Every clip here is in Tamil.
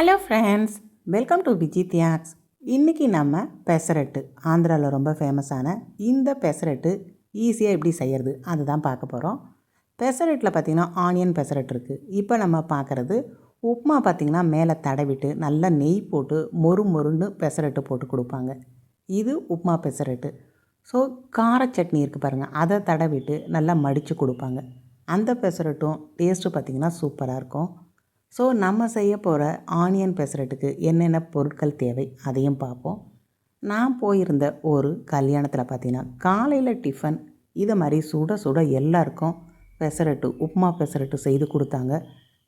Hello friends welcome to Viji தியாக்ஸ் இன்றைக்கி நம்ம பெசரட்டு. ஆந்திராவில் ரொம்ப ஃபேமஸான இந்த பெசரட்டு ஈஸியாக எப்படி செய்கிறது அதுதான் பார்க்க போகிறோம் பெசரட்டில் பார்த்திங்கன்னா ஆனியன் பெசரட் இருக்குது இப்போ நம்ம பார்க்குறது உப்புமா பார்த்திங்கன்னா மேலே தடவிட்டு நல்லா நெய் போட்டு மொறு மொறுன்னு பெசரட்டு போட்டு கொடுப்பாங்க. இது உப்புமா பெசரட்டு. ஸோ கார சட்னி இருக்குது பாருங்கள் அதை தடவிட்டு நல்லா மடித்து கொடுப்பாங்க. அந்த பெசரட்டும் டேஸ்ட்டு பார்த்திங்கன்னா சூப்பராக இருக்கும். ஸோ நம்ம செய்ய போகிற ஆனியன் பெசரட்டுக்கு என்னென்ன பொருட்கள் தேவை அதையும் பார்ப்போம். நான் போயிருந்த ஒரு கல்யாணத்தில் பார்த்தீங்கன்னா காலையில் டிஃபன் இதை மாதிரி சுட சுட எல்லாருக்கும் பெசரட்டு உப்புமா பெசரட்டு செய்து கொடுத்தாங்க.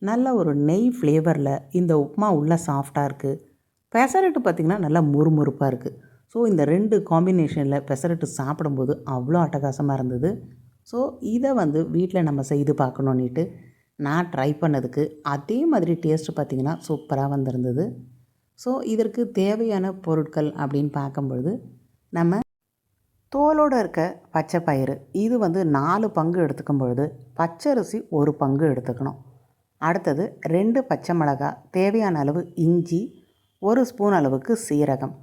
நல்ல ஒரு நெய் ஃப்ளேவரில் இந்த உப்புமா உள்ள சாஃப்டாக இருக்குது பெசரட்டு பார்த்திங்கன்னா நல்லா முறுமுறுப்பாக இருக்குது ஸோ இந்த ரெண்டு காம்பினேஷனில் பெசரட்டு சாப்பிடும்போது அவ்வளோ அட்டகாசமாக இருந்தது. ஸோ இதை வந்து வீட்டில் நம்ம செய்து பார்க்கணுன்னிட்டு நான் ட்ரை பண்ணதுக்கு அதே மாதிரி டேஸ்ட்டு பார்த்திங்கன்னா சூப்பராக வந்திருந்தது. ஸோ இதற்கு தேவையான பொருட்கள் அப்படின்னு பார்க்கும்பொழுது நம்ம தோலோடு இருக்க பச்சை பயிறு இது வந்து நாலு பங்கு எடுத்துக்கும் பொழுது பச்சரிசி ஒரு பங்கு எடுத்துக்கணும். அடுத்தது ரெண்டு பச்சை மிளகாய் தேவையான அளவு இஞ்சி ஒரு ஸ்பூன் அளவுக்கு சீரகம்.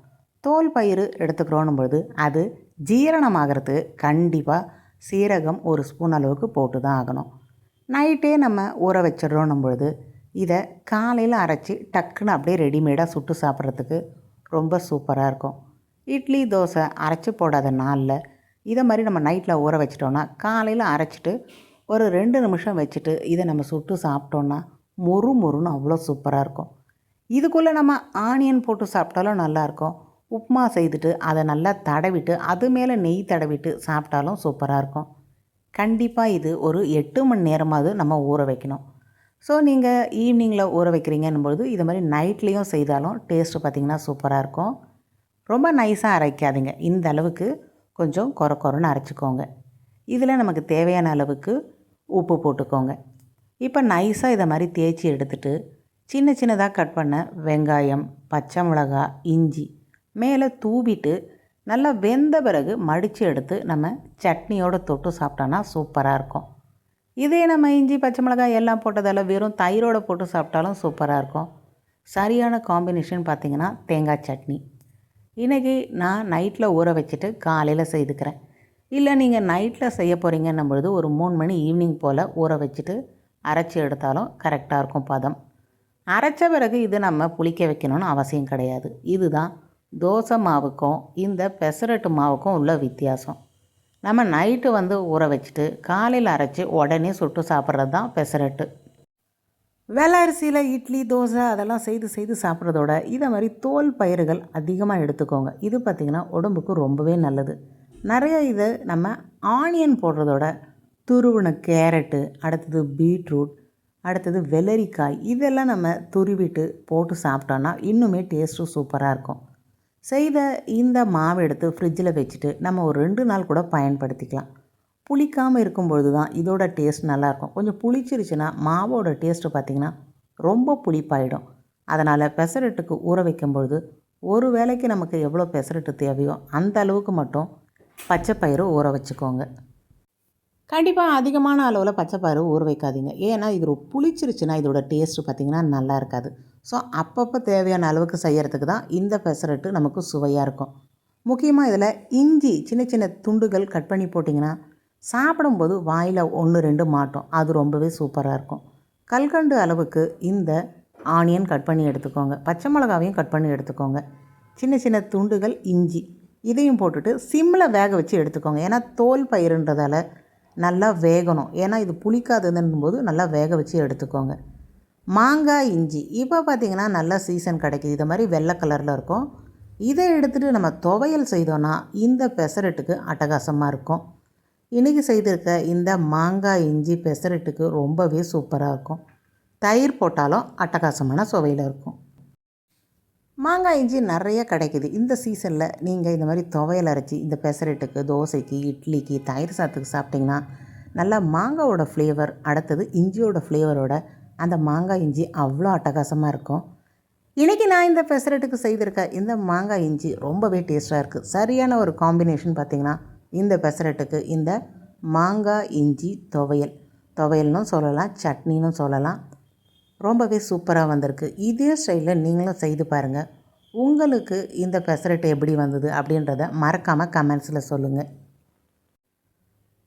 தோல் பயிறு எடுத்துக்கிறோன்னும் பொழுது அது ஜீரணமாகிறதுக்கு கண்டிப்பாக சீரகம் ஒரு ஸ்பூன் அளவுக்கு போட்டு தான் ஆகணும். நைட்டே நம்ம ஊற வச்சிடறோன்னும் பொழுது இதை காலையில் அரைச்சி டக்குன்னு அப்படியே ரெடிமேடாக சுட்டு சாப்பிட்றதுக்கு ரொம்ப சூப்பராக இருக்கும். இட்லி தோசை அரைச்சி போடாத நாளில் இதை மாதிரி நம்ம நைட்டில் ஊற வச்சிட்டோன்னா காலையில் அரைச்சிட்டு ஒரு ரெண்டு நிமிஷம் வச்சுட்டு இதை நம்ம சுட்டு சாப்பிட்டோன்னா மொறு மொறுன்னு அவ்வளோ சூப்பராக இருக்கும். இதுக்குள்ளே நம்ம ஆனியன் போட்டு சாப்பிட்டாலும் நல்லாயிருக்கும் உப்புமா செய்துட்டு அதை நல்லா தடவிட்டு அது மேலே நெய் தடவிட்டு சாப்பிட்டாலும் சூப்பராக இருக்கும். கண்டிப்பாக இது ஒரு எட்டு மணி நேரமாவது நம்ம ஊற வைக்கணும். ஸோ நீங்கள் ஈவினிங்கில் ஊற வைக்கிறீங்கன்னும் பொழுது இது மாதிரி நைட்லேயும் செய்தாலும் டேஸ்ட்டு பார்த்திங்கன்னா சூப்பராக இருக்கும். ரொம்ப நைஸாக அரைக்காதீங்க. இந்த அளவுக்கு கொஞ்சம் குறை குறைன்னு அரைச்சிக்கோங்க. இதில் நமக்கு தேவையான அளவுக்கு உப்பு போட்டுக்கோங்க. இப்போ நைஸாக இதை மாதிரி தேய்ச்சி எடுத்துகிட்டு சின்ன சின்னதாக கட் பண்ண வெங்காயம் பச்சை மிளகா இஞ்சி மேலே தூவிட்டு நல்லா வெந்த பிறகு மடித்து எடுத்து நம்ம சட்னியோடு தொட்டு சாப்பிட்டோன்னா சூப்பராக இருக்கும். இதே நம்ம இஞ்சி பச்சை மிளகாய் எல்லாம் போட்டதால் வெறும் தயிரோடு போட்டு சாப்பிட்டாலும் சூப்பராக இருக்கும். சரியான காம்பினேஷன் பார்த்திங்கன்னா தேங்காய் சட்னி. இன்றைக்கி நான் நைட்டில் ஊற வச்சுட்டு காலையில் செய்துக்கிறேன். இல்லை நீங்கள் நைட்டில் செய்ய போகிறீங்கன்னும் பொழுது ஒரு மூணு மணி ஈவினிங் போல் ஊற வச்சுட்டு அரைச்சி எடுத்தாலும் கரெக்டாக இருக்கும் பதம். அரைச்ச பிறகு இது நம்ம புளிக்க வைக்கணும்னு அவசியம் கிடையாது. இதுதான் தோசை மாவுக்கும் இந்த பெசரட்டு மாவுக்கும் உள்ள வித்தியாசம். நம்ம நைட்டு வந்து ஊற வச்சுட்டு காலையில் அரைச்சி உடனே சுட்டு சாப்பிட்றது தான் பெசரட்டு. வெள்ளை அரிசியில் இட்லி தோசை அதெல்லாம் செய்து செய்து சாப்பிட்றதோட இதை மாதிரி தோல் பயிர்கள் அதிகமாக எடுத்துக்கோங்க. இது பார்த்திங்கன்னா உடம்புக்கு ரொம்பவே நல்லது. நிறைய இது நம்ம ஆனியன் போடுறதோட துருவின கேரட்டு அடுத்தது பீட்ரூட் அடுத்தது வெள்ளரிக்காய் இதெல்லாம் நம்ம துருவிட்டு போட்டு சாப்பிட்டோன்னா இன்னுமே டேஸ்ட்டும் சூப்பராக இருக்கும். செய்த இந்த மாவை எடுத்து ஃப்ரிட்ஜில் வச்சுட்டு நம்ம ஒரு ரெண்டு நாள் கூட பயன்படுத்திக்கலாம். புளிக்காமல் இருக்கும்பொழுது தான் இதோட டேஸ்ட் நல்லாயிருக்கும். கொஞ்சம் புளிச்சிருச்சுன்னா மாவோட டேஸ்ட்டு பார்த்திங்கன்னா ரொம்ப புளிப்பாயிடும். அதனால் பெசரட்டுக்கு ஊற வைக்கும்பொழுது ஒரு வேளைக்கு நமக்கு எவ்வளோ பெசரட்டு தேவையோ அந்த அளவுக்கு மட்டும் பச்சை பயிறு ஊற வச்சுக்கோங்க. கண்டிப்பாக அதிகமான அளவில் பச்சைப்பாறு ஊற வைக்காதீங்க. ஏன்னா இது புளிச்சிருச்சுன்னா இதோட டேஸ்ட்டு பார்த்திங்கன்னா நல்லா இருக்காது. ஸோ அப்பப்போ தேவையான அளவுக்கு செய்கிறதுக்கு தான் இந்த பெசரட்டு நமக்கு சுவையாக இருக்கும். முக்கியமாக இதில் இஞ்சி சின்ன சின்ன துண்டுகள் கட் பண்ணி போட்டிங்கன்னா சாப்பிடும்போது வாயில் ஒன்று ரெண்டு மாட்டோம். அது ரொம்பவே சூப்பராக இருக்கும். கல்கண்டு அளவுக்கு இந்த ஆனியன் கட் பண்ணி எடுத்துக்கோங்க. பச்சை மிளகாவையும் கட் பண்ணி எடுத்துக்கோங்க. சின்ன சின்ன துண்டுகள் இஞ்சி இதையும் போட்டுட்டு சிம்மில் வேக வச்சு எடுத்துக்கோங்க. ஏன்னா தோல் பயிருன்றதால நல்லா வேகணும். ஏன்னா இது புளிக்காததுன்னும் போது நல்லா வேக வச்சு எடுத்துக்கோங்க. மாங்காய் இஞ்சி. இப்போ பார்த்திங்கன்னா நல்லா சீசன் கிடைக்கிது. இது மாதிரி வெள்ளை கலரில் இருக்கும். இதை எடுத்துகிட்டு நம்ம துவையல் செய்தோன்னா இந்த பெசரட்டுக்கு அட்டகாசமாக இருக்கும். இன்றைக்கி செய்திருக்க இந்த மாங்காய் இஞ்சி பெசரட்டுக்கு ரொம்பவே சூப்பராக இருக்கும். தயிர் போட்டாலும் அட்டகாசமான சுவையில் இருக்கும். மாங்காய் இஞ்சி நிறைய கிடைக்கிது. இந்த சீசனில் நீங்கள் இந்த மாதிரி துவையல் அரைச்சி இந்த பெசரட்டுக்கு தோசைக்கு இட்லிக்கு தயிர் சாத்துக்கு சாப்பிட்டிங்கன்னா நல்லா மாங்காவோட ஃப்ளேவர் அடுத்தது இஞ்சியோட ஃப்ளேவரோட அந்த மாங்காய் இஞ்சி அவ்வளோ அட்டகாசமாக இருக்கும். இன்றைக்கி நான் இந்த பெசரெட்டுக்கு செய்திருக்க இந்த மாங்காய் இஞ்சி ரொம்பவே டேஸ்ட்டாக இருக்குது சரியான ஒரு காம்பினேஷன் பார்த்திங்கன்னா இந்த பெசரெட்டுக்கு இந்த மாங்காய் இஞ்சி துவையல். துவையல்னும் சொல்லலாம் சட்னின்னு சொல்லலாம். ரொம்பவே சூப்பராக வந்திருக்கு. இதே ஸ்டைலில் நீங்களும் செய்து பாருங்கள் உங்களுக்கு இந்த பெசரட்டு எப்படி வந்தது அப்படின்றத மறக்காமல் கமெண்ட்ஸில் சொல்லுங்கள்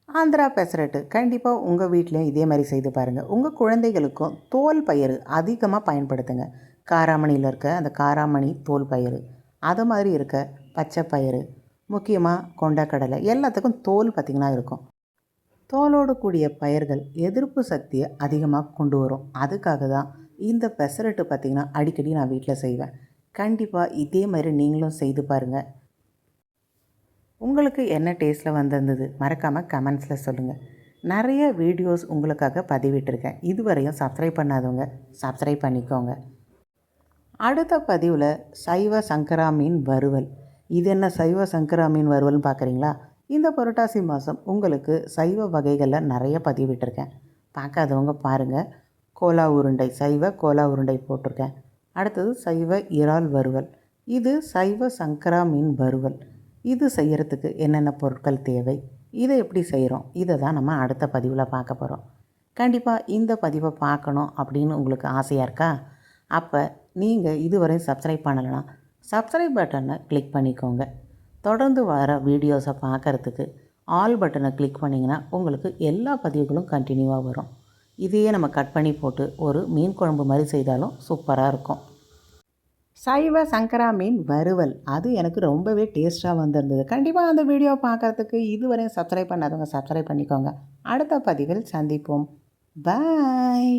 ஆந்திரா பெசரட்டு கண்டிப்பாக உங்கள் வீட்லேயும் இதே மாதிரி செய்து பாருங்கள் உங்கள் குழந்தைகளுக்கும் தோல் பயிறு அதிகமாக பயன்படுத்துங்க. காராமணியில் இருக்க அந்த காராமணி தோல் பயிறு அது மாதிரி இருக்க பச்சை பயிறு முக்கியமாக கொண்டக்கடலை எல்லாத்துக்கும் தோல் பார்த்திங்கன்னா இருக்கும். தோலோடு கூடிய பயிர்கள் எதிர்ப்பு சக்தியை அதிகமாக கொண்டு வரும். அதுக்காக தான் இந்த பெசரட்டு பார்த்திங்கன்னா அடிக்கடி நான் வீட்டில் செய்வேன். கண்டிப்பாக இதே மாதிரி நீங்களும் செய்து பாருங்கள் உங்களுக்கு என்ன டேஸ்ட்டில் வந்திருந்தது? மறக்காமல் கமெண்ட்ஸில் சொல்லுங்கள் நிறைய வீடியோஸ் உங்களுக்காக பதிவிட்டிருக்கேன். இதுவரையும் சப்ஸ்கிரைப் பண்ணாதவங்க சப்ஸ்கிரைப் பண்ணிக்கோங்க. அடுத்த பதிவில் சைவ சங்கரா மீன் வறுவல். இது என்ன சைவ சங்கரா மீன் வறுவல்னு பார்க்குறீங்களா? இந்த புரட்டாசி மாதம் உங்களுக்கு சைவ வகைகளில் நிறைய பதிவிட்டிருக்கேன். பார்க்காதவங்க பாருங்கள் கோலா உருண்டை சைவ கோலா உருண்டை போட்டிருக்கேன். அடுத்தது சைவ இறால் வறுவல். இது சைவ சங்கரா மீன் வறுவல். இது செய்கிறதுக்கு என்னென்ன பொருட்கள் தேவை? இதை எப்படி செய்கிறோம்? இதை தான் நம்ம அடுத்த பதிவில் பார்க்க போகிறோம். கண்டிப்பாக இந்த பதிவை பார்க்கணும் அப்படின்னு உங்களுக்கு ஆசையாக இருக்கா? அப்போ நீங்கள் இதுவரை சப்ஸ்கிரைப் பண்ணலைன்னா சப்ஸ்கிரைப் பட்டனை கிளிக் பண்ணிக்கோங்க. தொடர்ந்து வர வீடியோஸை பார்க்குறதுக்கு ஆல் பட்டனை கிளிக் பண்ணிங்கன்னா உங்களுக்கு எல்லா பதிவுகளும் கண்டினியூவாக வரும். இதையே நம்ம கட் பண்ணி போட்டு ஒரு மீன் குழம்பு மாதிரி செய்தாலும் சூப்பராக இருக்கும். சைவ சங்கரா மீன் வறுவல். அது எனக்கு ரொம்பவே டேஸ்ட்டாக வந்திருந்தது. கண்டிப்பாக அந்த வீடியோ பார்க்குறதுக்கு இதுவரையும் சப்ஸ்கிரைப் பண்ணாதவங்க சப்ஸ்கிரைப் பண்ணிக்கோங்க. அடுத்த பதிவில் சந்திப்போம். பாய்